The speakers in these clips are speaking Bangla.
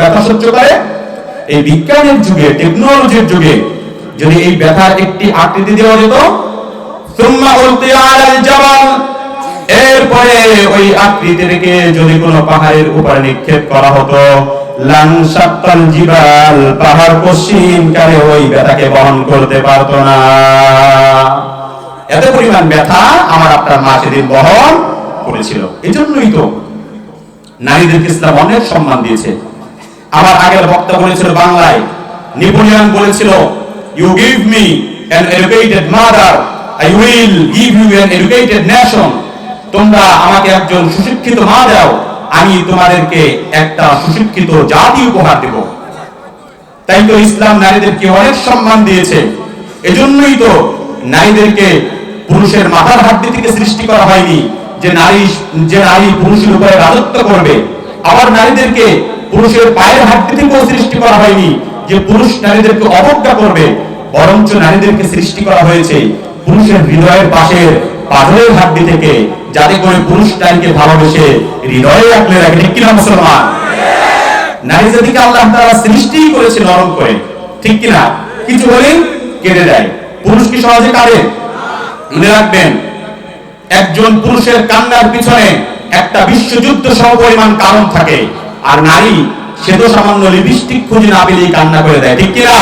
ব্যথা সহ্য করে? এই বিজ্ঞানের যুগে টেকনোলজির যুগে যদি এই ব্যথার একটি আকৃতি দেওয়া যেত এরপরে ওই যদি কোনো পাহাড়ের উপরে নিক্ষেপ করা হতো লাং সাত্তাল জিবাল পাহাড় পশ্চিম কালে ওই ব্যথাকে বহন করতে পারতো না। এত পরিমাণ ব্যথা আমার আপনার মা সেদিন বহন করেছিল। এই জন্যই তো নারীদেরকে ইসলাম অনেক সম্মান দিয়েছে। আমার আগের বক্তা বলেছিল বাংলায়, নেপোলিয়ন বলেছিল you give me an educated mother I will give you an educated nation তোমরা আমাকে একজন সুশিক্ষিত মা দাও, আমি তোমাদেরকে একটা সুশিক্ষিত জাতি উপহার দেব। তাই তো ইসলাম নারীদেরকে অনেক সম্মান দিয়েছে। এজন্যই তো নারীদেরকে পুরুষের মাথার হাড্ডি থেকে সৃষ্টি করা হয়নি, যে নারী যে নারী পুরুষের উপরে রাজত্ব করবে। আবার নারীদেরকে পুরুষের পায়ের হাড্ডি থেকেও সৃষ্টি করা হয়নি, যে পুরুষ নারীদেরকে অবজ্ঞা করবে, বরঞ্চ নারীদেরকে সৃষ্টি করা হয়েছে পুরুষের হৃদয়ের পাশের পাথরের হাড্ডি থেকে, যাতে করে পুরুষ নারীকে ভালোবেসে হৃদয়ে রাখলে রাখে। ঠিক কিনা মুসলমান? নারী জাতিকে আল্লাহ তাআলা সৃষ্টি করেছে নরম করে। ঠিক কিনা? কিছু হলে কেটে দেয়। পুরুষ কি সহজে কাঁদে? মনে রাখবেন, একজন পুরুষের কান্নার পিছনে একটা বিশ্বযুদ্ধ সম পরিমাণ কারণ থাকে। আর নারী, সে তো সামান্য লিপস্টিক খুঁজে না পেলেই কান্না করে দেয়। ঠিক কিনা?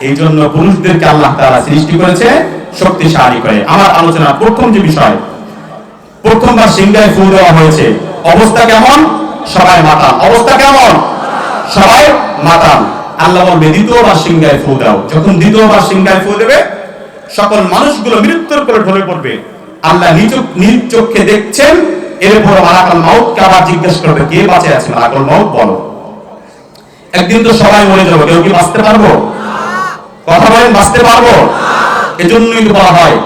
এই জন্য পুরুষদেরকে আল্লাহ তাআলা সৃষ্টি করেছে শক্তিশালী করে। আমার আলোচনা প্রথম যে বিষয়, প্রথমবার সিংহায় ফু দেওয়া হয়েছে। অবস্থা কেমন? সবাই মাতাল। অবস্থা কেমন? সবাই মাতাল। আল্লাহ বলবে, দ্বিতীয়বার সিংহায় ফু দাও। যখন দ্বিতীয়বার সিংহায় ফু দেবে, সকল মানুষগুলো মৃত্যুর করে ঢলে পড়বে। আল্লাহ নিজ নিজ চোখে দেখছেন এরপর মালাকাল মাউতকে আবার জিজ্ঞেস করবে, কে বাঁচে আছে? মাউত বলো। একদিন তো সবাই মরে কেউ কি বাঁচতে পারব? কথা বলেন, বাঁচতে পারব? এজন্যই তো বলা হয়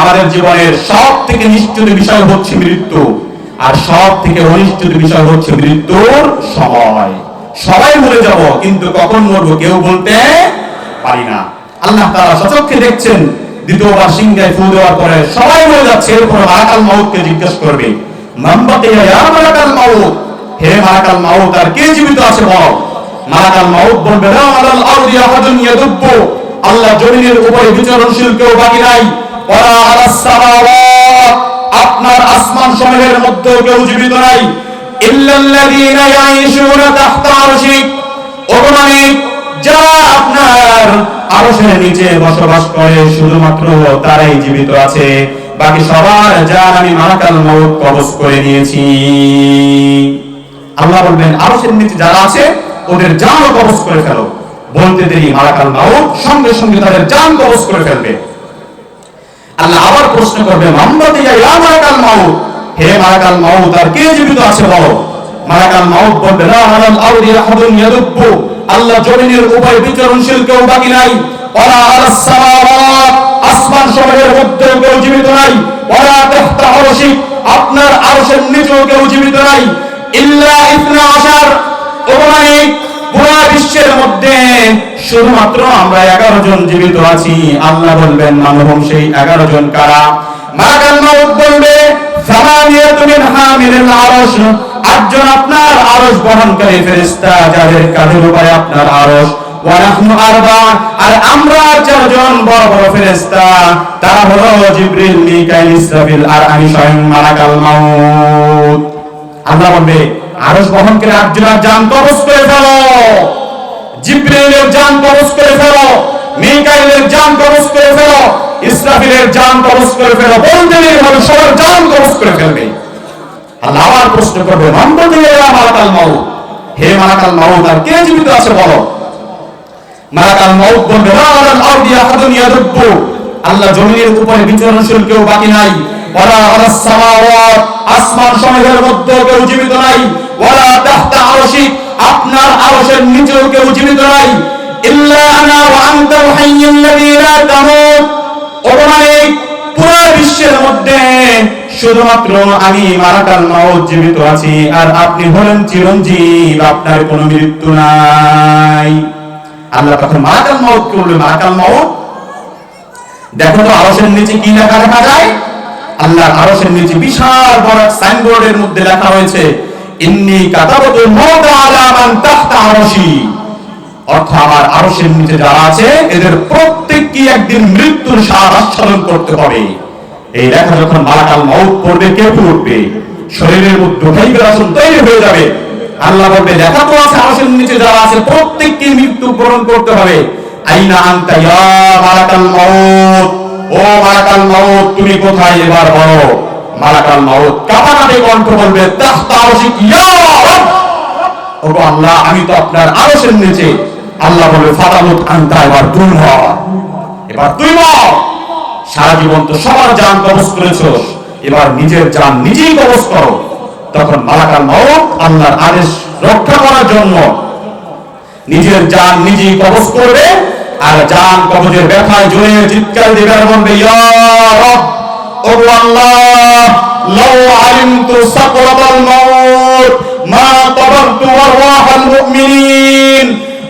আমাদের জীবনের সব থেকে নিশ্চিত বিষয় হচ্ছে মৃত্যু, আর সব থেকে অনিশ্চিত বিষয় হচ্ছে মৃত্যুর সময়। সবাই মরে যাব, কিন্তু কখন মরবো কেউ বলতে পারি না। আল্লাহ তাআলা সচক্ষে দেখছেন দ্বিতীয়বার সিংহায় ফু দেওয়ার পরে সবাই মরে যাচ্ছে, এরপর মারাকাল মাউতকে জিজ্ঞেস করবে ইয়া মারাকাল মাউত? হে মারাকাল মাউত, আর কে জীবিত আছে বল? মারাকাল মাউত বলবে আলাল আরদি আহাদুন আল্লাহ জমিনের উপরে বিচরণশীল কেউ বাকি নাই। আলাস সামাওয়াত। আপনার আসমান সমূহের মধ্যে কেউ জীবিত নাই। ইল্লাল্লাযীনা ইয়াঈশুনা তাহতা আরশিক। ওগমানে যারা আপনার আরশের নিচে বসবাস করে, শুধুমাত্র তারাই জীবিত আছে। বাকি সবার যার আমি মারাকাল মউত কবজ করে নিয়েছি। আল্লাহ বলবেন, আরশের নিচে যারা আছে, ওদের জানও কবজ করে ফেলো। বলতে দেরি মারাকাল মাউত সঙ্গে সঙ্গে তাদের জান কবজ করে ফেলবে। আল্লাহ আবার প্রশ্ন করবে মোহাম্মদ ইয়া মারাকাল মাউত? হে মারাকাল মাউত, আর কে জীবিত আছে বলো? মারাকাল মাউত বলবে, লা আলাল আরদি আহাদুন ইয়াদুব্বু। আল্লাহ জমিনের উপরে বিচরণশীল কেউ বাকি নাই। আসমান মধ্যে কেউ জীবিত নাই। আপনার নিচেও কেউ জীবিত নাই। শুধুমাত্র আমরা এগারো জন জীবিত আছি। আল্লাহ বলবেন, মানবম সেই এগারো জন কারা? মাউত বলবে আটজন আপনার আরশ বহনকারী ফেরেশতা, যাদের কাঁধের উপরে আপনার আরশ। ওয়ানাহনু আরবা, আর আমরা চারজন বড় বড় ফেরেশতা, তারা হলো জিবরিল, মিকাইল, ইসরাফিল, আর আমি স্বয়ং মালাকাল মাউত। আল্লাহ বলবে, আরশ বহনকারী আটজনের জান কবজ করে ফেলো। জিব্রাইলের জান কবজ করে ফেলো, মিকাইলের জান কবজ করে ফেলো, ইসরাফিলের জান কবজ করে ফেলো। বলতে নেই সবার জান কবজ করে ফেলবে। আল্লাহ আবার প্রশ্ন করবে মালাকাল মাউত? হে মালাকাল মাউত, আর কে জীবিত আছে বলো? মালাকাল মাউত বলবে আলাল আরদি আহাদুন ইয়াদুব্বু। আল্লাহ জমিনের উপরে বিচরণশীল কেউ বাকি নাই। ওয়ালা আলাস সামাওয়াত, আসমান সমূহের মধ্যে কেউ জীবিত নাই। ওয়ালা তাহতা আরশি, আপনার আরশের নিচেও কেউ জীবিত নাই। ইল্লা আনা ওয়া আনতাল হাইয়্যুল্লাযী লা তামুত ওখানে পুরো বিশ্বের মধ্যে শুধুমাত্র আমি মারাকাল মাউত জীবিত আছি, আর আপনি হলেন চিরঞ্জীব, আপনার কোনো মৃত্যু নাই। আল্লাহ তখন মারাকাল মাউত করবে মারাকাল মাউত, দেখো তো আরশের নিচে কি লেখা দেখা যায়? আল্লাহর আরশের নিচে বিশাল বড় সাইনবোর্ডের মধ্যে লেখা হয়েছে, ইন্নি কাতাবাতুল মাউত আলা মান তাহতা আরশি। অর্থ আমার আরশের নিচে যারা আছে, এদের প্রত্যেককে একদিন মৃত্যুর স্বাদ আস্বাদন করতে হবে। এই লেখা যখন মালাকাল মাউত পড়বে, কে উঠবে? শরীরের মধ্যে ঢোকাই বেরাসন তৈরি হয়ে যাবে। আল্লাহ বলবে, লেখা তো আছে, আরশের নিচে যারা আছে প্রত্যেককে মৃত্যু বরণ করতে হবে। আইনা আনতা ইয়া মালাকাল মাউত? ও মালাকাল মাউত, তুমি কোথায় এবার বলো? মালাকাল মাউত কাপাকাপি কণ্ঠ বলবে, তাহতা আরশিক ইয়া ওগো আল্লাহ, আমি তো আপনার আরশের নিচে আল্লাহ বলে ফাতামুত আনতা, এবার তুই হ। এবার তুই মর সারা জীবন তো সবার জান কবজ করেছ, এবার নিজের জান নিজেই কবজ করো। তখন মালাকাল মাউত, আল্লাহর আদেশ রক্ষা করার জন্য নিজের জান নিজেই কবজ করবে, আর জান কবজের ব্যথায় জোরে চিৎকার দিবে আর বলবে, ইয়া রব, ও আল্লাহ, লাউ আলিমতু সাকরাতাল মাউত, মা তাবারতু আরওয়াহাল মুমিনিন।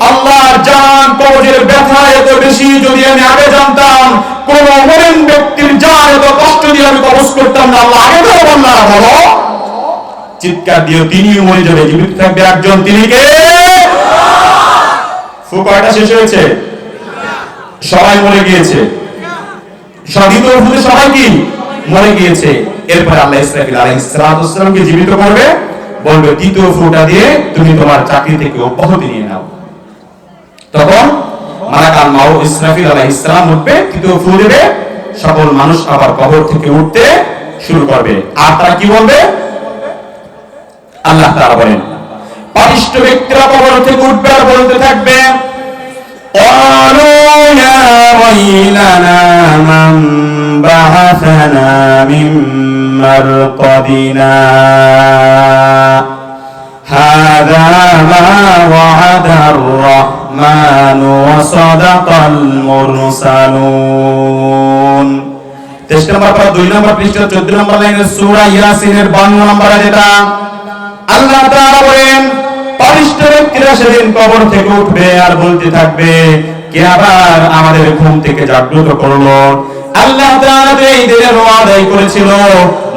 আল্লাহর জান কবজের ব্যথা এত বেশি যদি আমি আগে জানতাম, কোন মুমিন ব্যক্তির জান এত কষ্ট দিয়ে আমি কবজ করতাম না। আল্লাহ আগে তো বললাম বলো। চিৎকার দিয়ে তিনিও মরে যাবে, জীবিত থাকবে একজন। তিনি কে? শেষ হয়েছে? সবাই মরে গিয়েছে। দ্বিতীয় ফুতে সবাই কি? মরে গিয়েছে। এরপর আল্লাহ ইসরাফিল জীবিত করবে, বলবে, দ্বিতীয় ফুটা দিয়ে তুমি তোমার চাকরি থেকে অব্যাহতি নিয়ে নাও। তখন মালাকাল মাও ইসরাফিল আলাইহিস সালাম উঠবে তৃতীয় ফু দেবে সকল মানুষ আবার কবর থেকে উঠতে শুরু করবে আর তারা কি বলবে আল্লাহ তাআলা বলেন পাপিষ্ঠ ব্যক্তিরা কবর থেকে উঠবে আর বলতে থাকবে قالوا يا ويلنا من بعثنا من مرقدنا هذا ما وعد الرحمن وصدق المرسلون তেইশ নম্বর পর দুই নম্বর পৃষ্ঠা চোদ্দ নম্বর লাইনের সুরা ইয়াসিনের বান্ন নম্বর যেটা আল্লাহ তাআলা বলেন পাপিষ্ঠ ব্যক্তিরা সেদিন কবর থেকে উঠবে আর বলতে থাকবে কে আবার আমাদের ঘুম থেকে জাগ্রত করলো আল্লাহ তাআলা যে এই দিনের ওয়াদাই করেছিল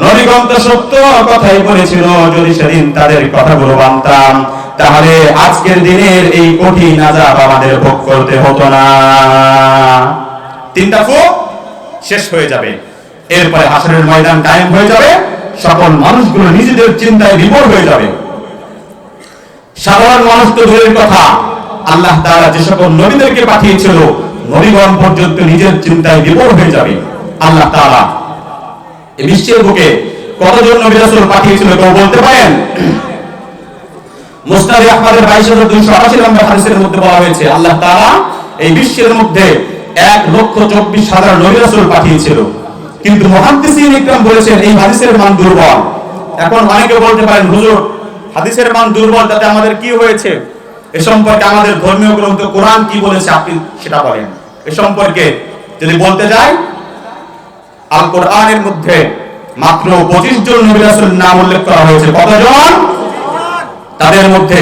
নবীগণ তো সত্য কথাই বলেছিল যদি সেদিন তাদের কথাগুলো মানতাম তাহলে আজকের দিনের এই কঠিন আযাব আমাদের ভোগ করতে হতো না। তিনটা ফুক শেষ হয়ে যাবে। এরপরে হাসরের ময়দান কায়েম হয়ে যাবে। সকল মানুষগুলো নিজেদের চিন্তায় বিভোর হয়ে যাবে। সাধারণ মানুষ তো দূরের কথা। আল্লাহ তাআলা যে সকল নবীদেরকে পাঠিয়েছিল, নবীগণ পর্যন্ত নিজের চিন্তায় বিভোর হয়ে যাবে। আল্লাহ এই বিশ্বের বুকে কতজন নবী রাসূল পাঠিয়েছিল কেউ বলতে পারেন? মুসনাদ আহমদের বাইশ হাজার দুইশো আশি নম্বর হাদিসের মধ্যে বলা হয়েছে, আল্লাহ এই বিশ্বের মধ্যে লক্ষ চব্বিশ হাজার নবী পাঠিয়েছিল। কিন্তু ইকরাম বলেছেন, এই হাদিসের মান দুর্বল। এখন অনেকে বলতে পারেন, হুজুর, হাদিসের মান দুর্বল তাতে আমাদের কি হয়েছে? এ সম্পর্কে আমাদের ধর্মীয় গ্রন্থ কোরআন কি বলেছে আপনি সেটা বলেন। এ সম্পর্কে যদি বলতে যাই আল কোরআনের মধ্যে মাত্র পঁচিশ জন নবী নাম উল্লেখ করা হয়েছে। কতজন? তাদের মধ্যে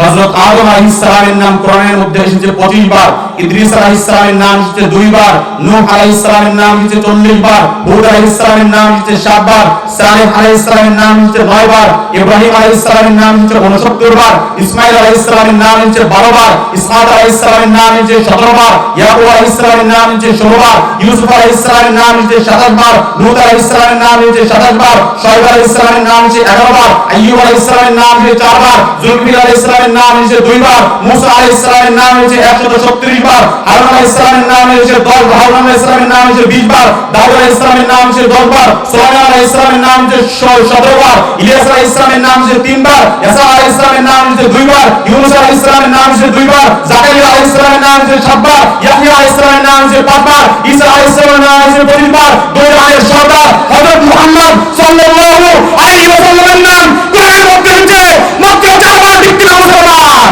হযরত আদম আলাইহিস সালামের নাম কোরআনের মধ্যে এসেছে 25 বার ইদ্রিস আলাইহিস সালামের নাম এসেছে 2 বার নূহ আলাইহিস সালামের নাম এসেছে 40 বার হুদ আলাইহিস সালামের নাম এসেছে 7 বার সালেহ আলাইহিস সালামের নাম এসেছে 9 বার ইব্রাহিম আলাইহিস সালামের নাম এসেছে 69 বার ইসমাঈল আলাইহিস সালামের নাম এসেছে 12 বার ইসহাক আলাইহিস সালামের নাম এসেছে 17 বার ইয়াকুব আলাইহিস সালামের নাম এসেছে 16 বার ইউসুফ আলাইহিস সালামের নাম এসেছে 27 বার লূত আলাইহিস সালামের নাম এসেছে 27 বার শুআয়ব আলাইহিস সালামের নাম এসেছে 11 বার আইয়ুব আলাইহিস সালামের নাম এসেছে 4 বার জুলকিফল আলাইহিস নাম এসেছে 2 বার মুসা আলাইহিস সালামের নাম এসেছে 136 বার হারুন আলাইহিস সালামের নাম এসেছে 10 হারুন আলাইহিস সালামের নাম এসেছে 20 বার দাউদ আলাইহিস সালামের নাম এসেছে 10 বার সুলাইমান আলাইহিস সালামের নাম এসেছে 17 বার ইলিয়াস আলাইহিস সালামের নাম এসেছে 3 বার ইয়াসা আলাইহিস সালামের নাম এসেছে 2 বার ইউনূস আলাইহিস সালামের নাম এসেছে 2 বার জাকারিয়া আলাইহিস সালামের নাম এসেছে 7 বার ইয়াহইয়া আলাইহিস সালামের নাম এসেছে 5 বার ঈসা আলাইহিস সালামের নাম এসেছে 25 বার দুই সর্দার হযরত মুহাম্মদ সাল্লাল্লাহু আলাইহি ওয়াসাল্লামের নাম কোরআনের মধ্যে এসেছে মাত্র 4 বার ঠিক কিনা মুসলমান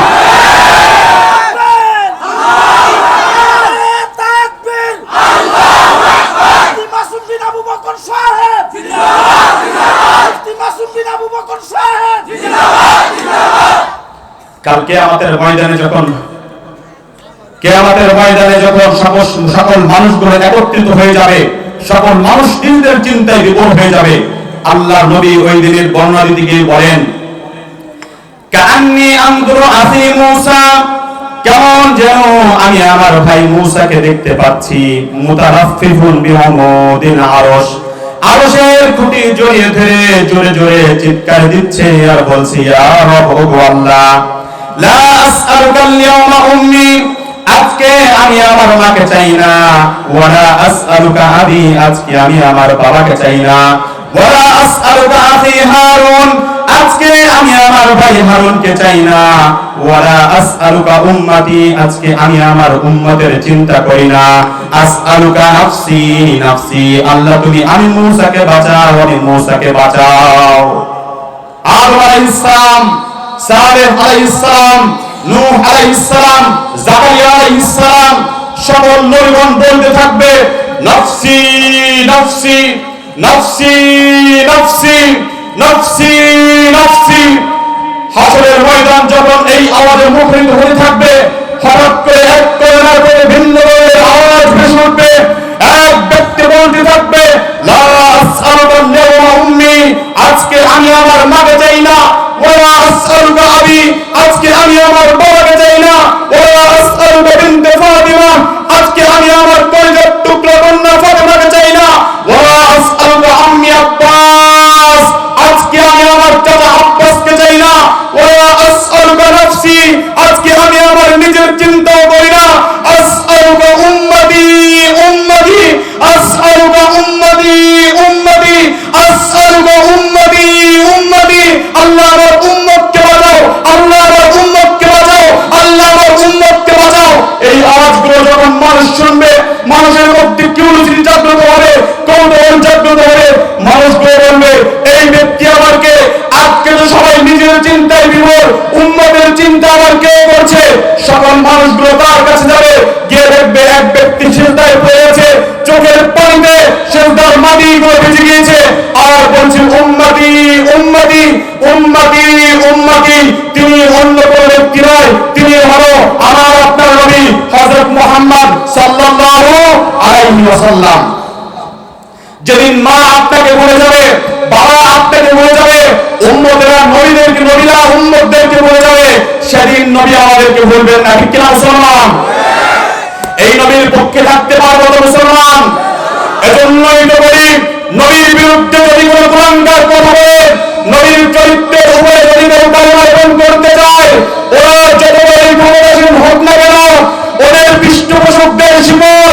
তাকবীর আল্লাহু আকবার মুফতি মাসুম বিন আবু বকর সাহেব জিন্দাবাদ জিন্দাবাদ মুফতি মাসুম বিন আবু বকর সাহেব জিন্দাবাদ কালকে আমাদের ময়দানে যখন ময়দানে যখন সকল সকল মানুষগুলো একত্রিত হয়ে যাবে, সকল মানুষ নিজেদের চিন্তায় হয়ে যাবে আল্লাহ নবী ওই দিনের বর্ণনা বলেন আফি মূসা কেমন যেন আমি আমার ভাই মূসাকে দেখতে পাচ্ছি মুতারাফিফুন খুঁটি জড়িয়ে ধরে, জোরে জোরে চিৎকার দিচ্ছে আর বলছি রব আল্লাহ। আজকে আমি আমার মাকে চাই না। আজকে আমি আমার বাবাকে চাই না। হারুন, আজকে আমি আমার ভাই হারুনকে চাই না। আজকে আমি আমার উম্মতের চিন্তা করি না। আসআলুকা নাফসি নাফসি, আল্লাহ তুমি আমি মূসাকে বাঁচাও, আমি মূসাকে বাঁচাও। আদম আলাইহিস সালাম সালেহ আলাইহিস সালাম, নূহ আলাইহিস সালাম, জাকারিয়া আলাইহিস সালাম, সকল নবীগণ বলতে থাকবে, নফসি নফসি নফসি নফসি নফসি নফসি। হাসরের ময়দান যখন এই আওয়াজে মুখরিত হতে থাকবে, হঠাৎ করে এক করোনার করে ভিন্ন আওয়াজ ভেসে উঠবে, এক ব্যক্তি বলতে থাকবে আজকে আমি আমার মাকে চাই না, ওয়া মানুষগুলো তার কাছে যাবে। গিয়ে দেখবে এক ব্যক্তি চিন্তায় পড়েছে চোখের পানিতে সেজদার মাটি গুলো বেঁচে গিয়েছে। আর বলছে, উম্মতি উম্মতি উম্মতি উম্মতি, তিনি অন্য কোন ব্যক্তি নয়, তিনি হলো আমার আপনার নবী হযরত মুহাম্মদ সাল্লাল্লাহু আলাইহি ওয়াসাল্লাম যেদিন মা আপনাকে বলে যাবে বাবা আপনাকে বলে যাবে উম্মতেরা নবীদেরকে নবীরা উম্মতদেরকে বলে যাবে সেদিন নবী আমাদেরকে বলবেন না, ঠিক কিনা মুসলমান? এই নবীর পক্ষে থাকতে পারব তো মুসলমান? এজন্যই তো বলি, নবীর বিরুদ্ধে যদি কোনো কুলাঙ্গার কথা বলে, নবীর চরিত্রের উপরে যদি কেউ পরিবর্তন করতে চায়, ওরা যত ক্ষমতাসীন হোক না কেন, ওদের পৃষ্ঠপোষকদের শিকড়